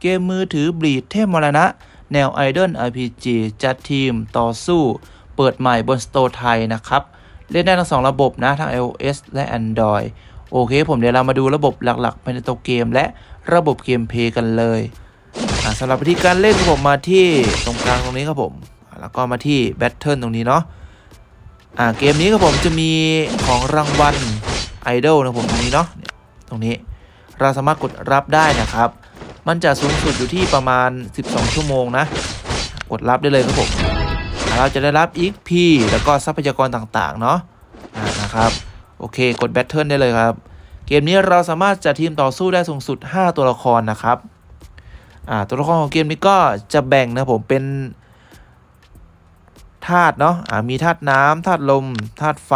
เกมมือถือบลีดเทพมรณะ แนว Idol RPG จัดทีมต่อสู้ เปิดใหม่บนสโตร์ไทยนะครับ เล่นได้ทั้งสองระบบนะ ทั้ง iOS และ Android โอเค ผมเดี๋ยวเรามาดูระบบหลักๆภายในตัวเกม และระบบเกมเพลย์กันเลยสำหรับวิธีการเล่นผมมาที่ตรงกลางตรงนี้ครับผม แล้วก็มาที่แบทเทิลตรงนี้เนาะอ่าเกมนี้ครับผมจะมีของรางวัลไอดอลนะผมตรงนี้เนาะตรงนี้เราสามารถกดรับได้นะครับ มันจะสูงสุดอยู่ที่ประมาณ 12 ชั่วโมงนะ กดรับได้เลยครับผมเราจะได้รับ XP แล้วก็ทรัพยากรต่างๆ เนาะนะครับ โอเค กดแบทเทิลได้เลยครับ เกมนี้เราสามารถจัดทีมต่อสู้ได้สูงสุด 5 ตัวละครนะครับตัวละครของเกมนี้ก็จะแบ่งนะผมเป็นธาตุเนาะอ่ามีธาตุน้ำธาตุลมธาตุไฟ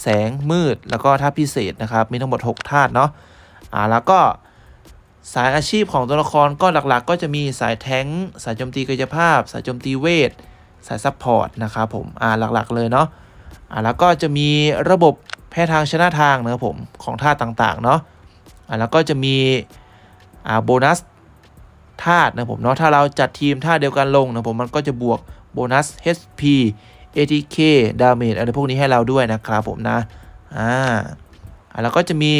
แสงมืด แล้วก็ธาตุพิเศษนะครับ มีทั้งหมด 6 ธาตุเนาะอ่าแล้วก็ สายอาชีพของตัวละครก็หลักๆ ก็จะมีสายแท้งสายโจมตีกายภาพ สายโจมตีเวท สายซัพพอร์ตนะครับผมอ่าหลักๆ เลยเนาะอ่าแล้วก็จะมีระบบแพ้ทางชนะทางนะครับผมของธาต่างๆเนาะอ่าแล้วก็จะมีอ่าโบนัสธาตุนะผมเนาะถ้าเราจัดทีมท่าเดียวกันลงนะผมมันก็จะบวกโบนัส HP ATK Damage อะไรพวกนี้ให้เราด้วยนะครับผมนะอ่าแล้วก็จะมี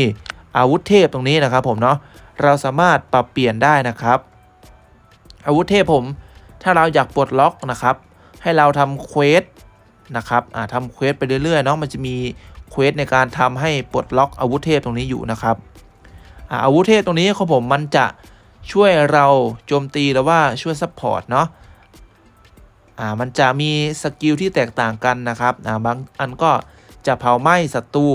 อาวุธเทพตรงนี้นะครับผมเนาะ เราสามารถปรับเปลี่ยนได้นะครับ อาวุธเทพผม ถ้าเราอยากปลดล็อกนะครับ ให้เราทำเควสนะครับอ่าทำเควสไปเรื่อยๆเนาะมันจะมีเควสในการทำให้ปลดล็อกอาวุธเทพตรงนี้อยู่นะครับอาอาวุธเทพตรงนี้ของผมมันจะช่วยเราโจมตีหรือว่าช่วยซัพพอร์ตเนาะอ่ามันจะมีสกิลที่แตกต่างกันนะครับอ่าบางอันก็จะเผาไหม้ศัตรู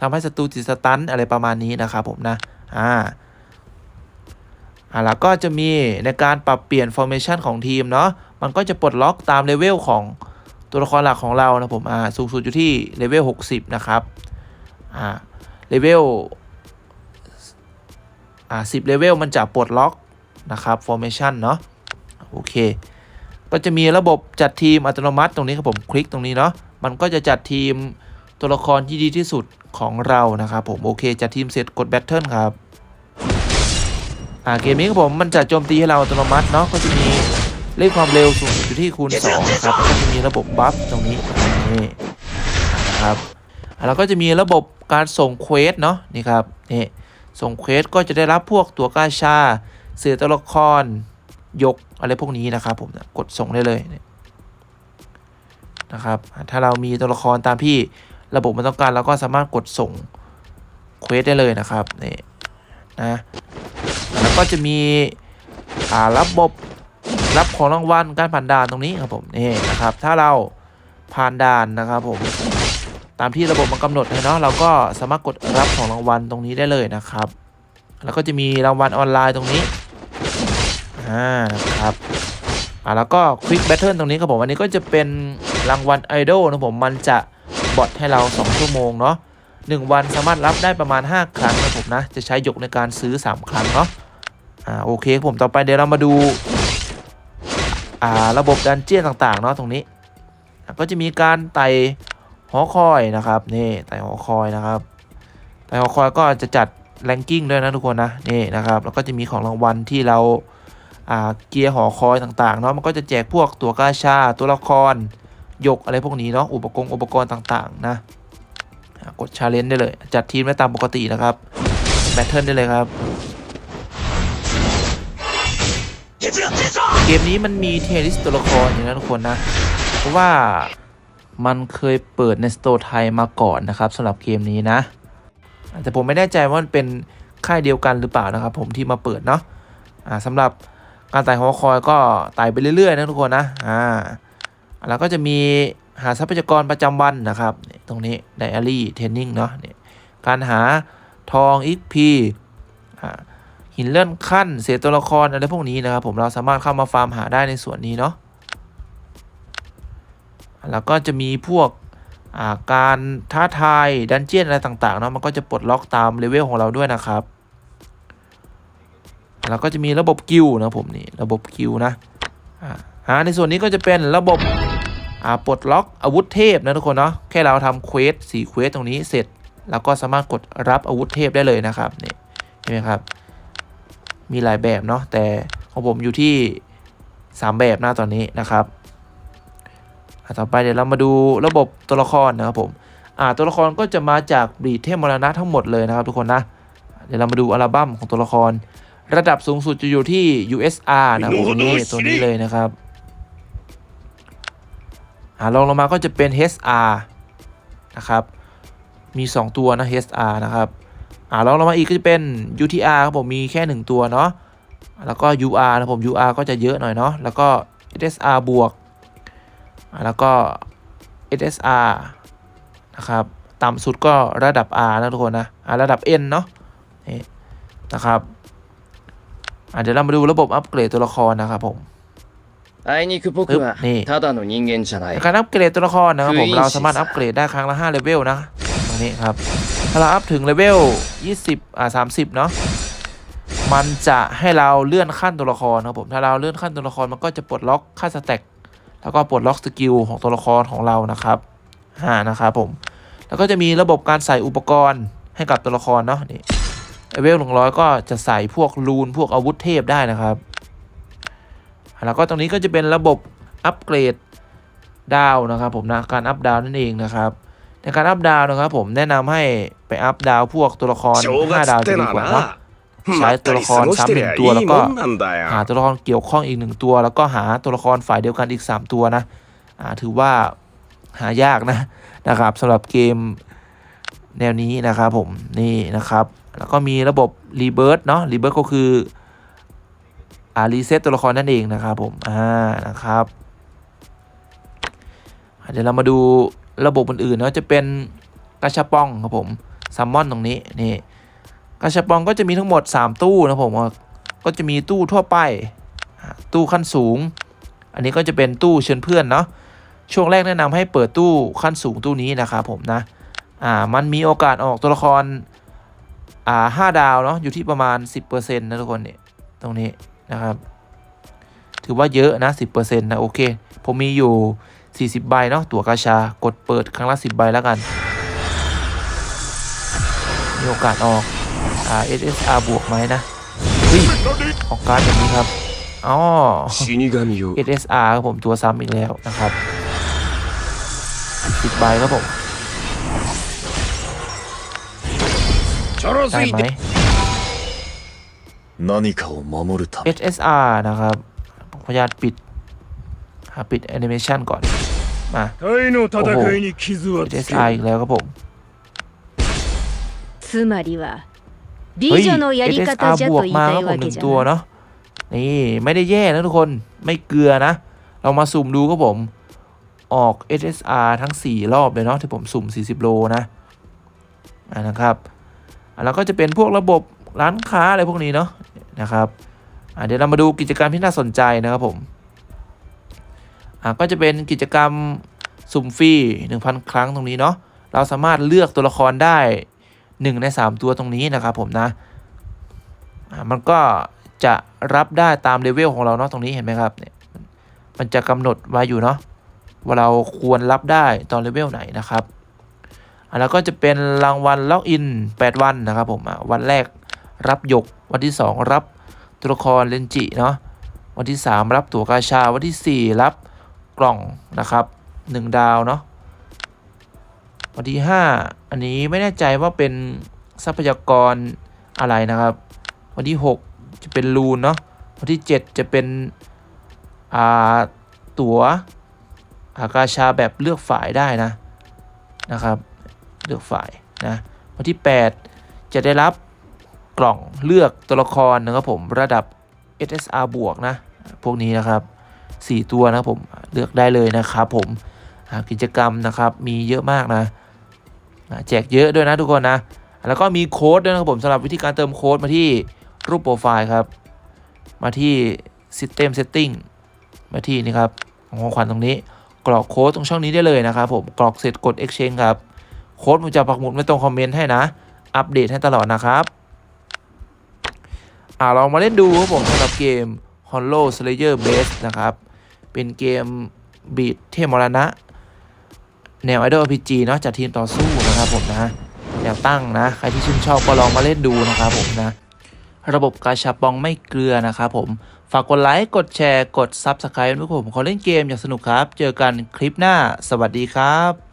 ทำให้ศัตรูติดสตันอะไรประมาณนี้นะครับผมนะอ่า อ่าแล้วก็จะมีในการปรับเปลี่ยน formation ของทีมเนาะมันก็จะปลดล็อกตามเลเวลของตัวละครหลักของเรานะผมอ่าสูงสุดอยู่ที่เลเวล60 นะครับอ่าเลเวลอ่าสิบเลเวลมันจะปลดล็อกนะครับ formation เนาะโอเค ก็จะมีระบบจัดทีมอัตโนมัติตรงนี้ครับผมคลิกตรงนี้เนาะมันก็จะจัดทีมตัวละครที่ดีที่สุดของเรานะครับผมโอเคจัดทีมเสร็จกดแบทเทิลครับ อ่าเกมนี้ครับผมมันจะโจมตีให้เราอัตโนมัติเนาะก็จะมีเลขความเร็วสูงสุดอยู่ที่คูณ2นะครับก็จะมีระบบบัฟตรงนี้นี่นะครับอ่าแล้วก็จะมีระบบการส่งเควสเนาะนี่ครับนี่ส่งเควสก็จะได้รับพวกตัวกาชาเสือตัวละครยกอะไรพวกนี้นะครับผมนะกดส่งได้เลยนะครับถ้าเรามีตัวละครตามที่ระบบมันต้องการเราก็สามารถกดส่งเควสได้เลยนะครับนี่นะแล้ว ก็จะมีอ่าระบบรับของรางวัลการผ่านด่านตรงนี้ครับผมนี่นะครับ ถ้าเราผ่านด่านนะครับผมตามที่ระบบมันกำหนดให้เนาะเราก็สามารถกดรับของรางวัลตรงนี้ได้เลยนะครับ แล้วก็จะมีรางวัลออนไลน์ตรงนี้อ่านะครับอ่าแล้วก็ควิกแบทเทิลตรงนี้ครับผมอันนี้ก็จะเป็นรางวัลไอดอลนะผมมันจะบอทให้เรา 2 ชั่วโมงเนาะ1วันสามารถรับได้ประมาณ 5 ครั้งนะผมนะ จะใช้หยกในการซื้อ 3 ครั้งเนาะ อ่าโอเคผมต่อไปเดี๋ยวเรามาดูอ่าระบบดันเจี้ยนต่างๆเนาะตรงนี้ ก็จะมีการไต่หอคอยนะครับนี่ไต่หอคอยนะครับไต่หอคอยก็จะจัดแรงกิ้งด้วยนะทุกคนนะนี่นะครับแล้วก็จะมีของรางวัลที่เราอ่าเกียร์หอคอยต่างๆเนาะมันก็จะแจกพวกตัวกาชาตัวละครยกอะไรพวกนี้เนาะอุปกรณ์อุปกรณ์ต่างๆนะกดชาเลนจ์ได้เลย จัดทีมได้ตามปกตินะครับแบทเทิลได้เลยครับ เกมนี้มันมีเทลิสตัวละครอยู่นะทุกคนนะ เพราะว่ามันเคยเปิดในสโตร์ไทยมาก่อนนะครับสำหรับเกมนี้นะแต่ผมไม่แน่ใจว่ามันเป็นค่ายเดียวกันหรือเปล่านะครับ ผมที่มาเปิดเนาะอ่าสำหรับการไต่หอคอยก็ไต่ไปเรื่อยๆนะทุกคนนะอ่าแล้วก็จะมีหาทรัพยากรประจำวันนะครับ ตรงนี้ไดอารี่เทนนิ่งเนาะนการหาทองอีกพีอ่า หินเลื่อนขั้นเศษตัวละครอะไรพวกนี้นะครับผมเราสามารถเข้ามาฟาร์มหาได้ในส่วนนี้เนาะแล้วก็จะมีพวกาการท้าทายดันเจียนอะไรต่างๆเนาะมันก็จะปลดล็อกตามเลเวลของเราด้วยนะครับ แล้วก็จะมีระบบกิลนะผมนี่ระบบกิลนะอ่าอ่าในส่วนนี้ก็จะเป็นระบบอ่าปลดล็อกอาวุธเทพนะทุกคนเนาะแค่เราทำเควสสี่เควสตรงนี้เสร็จ แล้วก็สามารถกดรับอาวุธเทพได้เลยนะครับนี่เห็นไหมครับ มีหลายแบบเนาะแต่ของผมอยู่ที่ 3 แบบนะตอนนี้นะครับต่อไปเดี๋ยวเรามาดูระบบตัวละครนะครับผมอ่าตัวละครก็จะมาจากบีดเทพมรณะทั้งหมดเลยนะครับทุกคนนะ เดี๋ยวเรามาดูอัลบั้มของตัวละคร ระดับสูงสุดจะอยู่ที่ USR นะครับนี่ตัวนี้เลยนะครับอ่าลองลงมาก็จะเป็น HR นะครับ มี 2 ตัวนะ HR นะครับ อ่าลองลงมาอีกก็จะเป็น UTR ครับผมมีแค่ 1 ตัวเนาะ แล้วก็ UR นะผม UR ก็จะเยอะหน่อยเนาะ แล้วก็ SSR บวก อ่าแล้วก็ SSR นะครับ ต่ำสุดก็ระดับ R นะทุกคนนะอ่าระดับ N เนาะนี่นะครับอ่าเดี๋ยวเรามาดูระบบอัปเกรดตัวละครนะครับผม あいにく僕はねえただの人間じゃない การอัปเกรดตัวละครนะครับผม คือ เราสามารถอัปเกรดได้ครั้งละ5เลเวลนะตรงนี้ครับ ถ้าเราอัพถึงเลเวล 20 อ่า 30 เนาะ มันจะให้เราเลื่อนขั้นตัวละครครับผม ถ้าเราเลื่อนขั้นตัวละครมันก็จะปลดล็อกค่าสแต็กแล้วก็ปลดล็อกสกิลของตัวละครของเรานะครับอ่านะครับผม แล้วก็จะมีระบบการใส่อุปกรณ์ให้กับตัวละครเนาะนี่เลเวลหนึ่งร้อยก็จะใส่พวกรูนพวกอาวุธเทพได้นะครับ แล้วก็ตรงนี้ก็จะเป็นระบบอัปเกรดดาวนะครับผมนะ การอัพดาวนั่นเองนะครับ ในการอัพดาวนะครับผมแนะนำให้ไปอัพดาวพวกตัวละครห้าดาวจะดีกว่านะใช้ตัวละครซ้ำหนึ่งตัวแล้วก็หาตัวละครเกี่ยวข้องอีกหนึ่งตัว แล้วก็หาตัวละครฝ่ายเดียวกันอีก 3 ตัวนะถือว่าหายากนะนะครับสำหรับเกมแนวนี้นะครับผมนี่นะครับ แล้วก็มีระบบรีเบิร์ตเนาะรีเบิร์ตก็คืออ่ารีเซ็ตตัวละครนั่นเองนะครับผมอ่านะครับเดี๋ยวเรามาดู ระบบอื่นๆเนาะจะเป็นกระชับป้องครับผมซัมมอนตรงนี้นี่กระชับป้องก็จะมีทั้งหมด 3 ตู้นะผมก็จะมีตู้ทั่วไปตู้ขั้นสูง อันนี้ก็จะเป็นตู้เชิญเพื่อนเนาะช่วงแรกแนะนำให้เปิดตู้ขั้นสูงตู้นี้นะครับผมนะอ่ามันมีโอกาสออกตัวละครอ่าห้าดาวเนาะอยู่ที่ประมาณ 10%นะทุกคนเนี่ยตรงนี้นะครับ ถือว่าเยอะนะ 10%นะโอเค ผมมีอยู่ 40 ใบเนาะตั๋วกาชากดเปิดครั้งละ 10 ใบแล้วกัน มีโอกาสออก SSR บวกไหมนะเฮ้ยออกการอย่างนี้ครับอ๋อ SSR ครับผมตัวซ้ำอีกแล้วนะครับ10ใบครับผมได้ไหม SSR นะครับพยอนุาตปิดปิดแอนิเมชันก่อน มา タイの戦いに傷はつけ SSR อีกแล้วครับผม つまりは美 เฮ้ย 女のやり SSR 方じゃ บ と วก 言い มา た ครั い บผม わ ห け นึ่ง じゃ ตัว ない เนาะนี่ไม่ได้แย่นะทุกคนไม่เกลือนะ เรามาสุ่มดูครับผม ออก SSR ทั้ง 4 รอบเลยเนาะที่ผมสุ่ม 40 โลนะอ่านะครับอ่ะแล้วก็จะเป็นพวกระบบร้านค้าอะไรพวกนี้เนาะนะครับอ่ะเดี๋ยวเรามาดูกิจกรรมที่น่าสนใจนะครับผม อะก็จะเป็นกิจกรรมสุ่มฟรี1,000 ครั้งตรงนี้เนาะเราสามารถเลือกตัวละครได้ 1 ใน 3 ตัวตรงนี้นะครับผมนะะมันก็จะรับได้ตามเลเวลของเราเนาะตรงนี้เห็นไหมครับเนี่ยมันจะกำหนดไว้อยู่เนาะว่าเราควรรับได้ตอนเลเวลไหนนะครับแล้วก็จะเป็นรางวัลล็อกอิน 8 วันนะครับผมวันแรกรับหยก วันที่ 2 รับตัวละครเลนจิเนาะวันที่ 3 รับตัวกาชา วันที่ 4 รับ กล่องนะครับ 1 ดาวเนาะวันที่ 5 อันนี้ไม่แน่ใจว่าเป็นทรัพยากรอะไรนะครับ วันที่ 6 จะเป็นรูนเนาะวันที่ 7 จะเป็นอ่าตั๋วหากาชาแบบเลือกฝ่ายได้นะนะครับเลือกฝ่ายนะวันที่ 8 จะได้รับกล่องเลือกตัวละครนะครับผมระดับ SSR บวกนะ พวกนี้นะครับ 4 ตัวนะผมเลือกได้เลยนะครับผมกิจกรรมนะครับมีเยอะมากนะแจกเยอะด้วยนะทุกคนนะแล้วก็มีโค้ดด้วยนะครับผมสำหรับวิธีการเติมโค้ดมาที่รูปโปรไฟล์ครับ มาที่ System Setting มาที่นี่ครับของขวัญตรงนี้กรอกโค้ดตรงช่องนี้ได้เลยนะครับผมกรอกเสร็จกด Exchange ครับโค้ดผมจะปักหมุดไว้ตรงคอมเมนต์ให้นะ อัปเดตให้ตลอดนะครับอ่าเรามาเล่นดูครับผมสำหรับเกม Hollow Slayer Base นะครับ เป็นเกมบีดเทพมรณะ แนว Idol RPG เนาะจากทีมต่อสู้นะครับผมนะแนวตั้งนะ ใครที่ชื่นชอบก็ลองมาเล่นดูนะครับผมนะ ระบบกาชาปองไม่เกลือนะครับผม ฝากกดไลค์ กดแชร์ กด Subscribe ด้วยผมขอเล่นเกมอย่างสนุกครับ เจอกันคลิปหน้า สวัสดีครับ